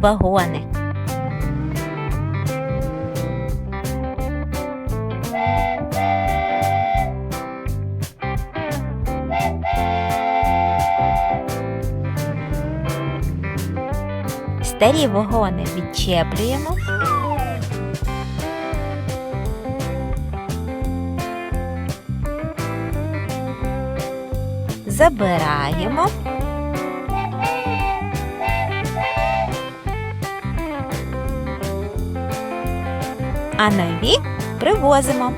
вагони. Старі вагони відчеплюємо. Забираємо. А нові привозимо.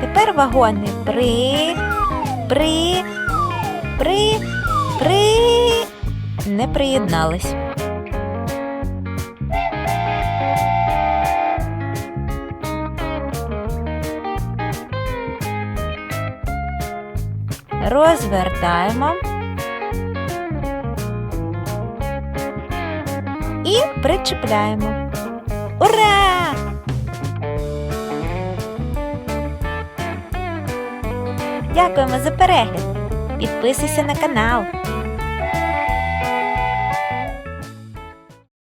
Тепер вагони при, при, не приєднались. Розвертаємо і причіпляємо. Ура! Дякуємо за перегляд. Підписуйся на канал.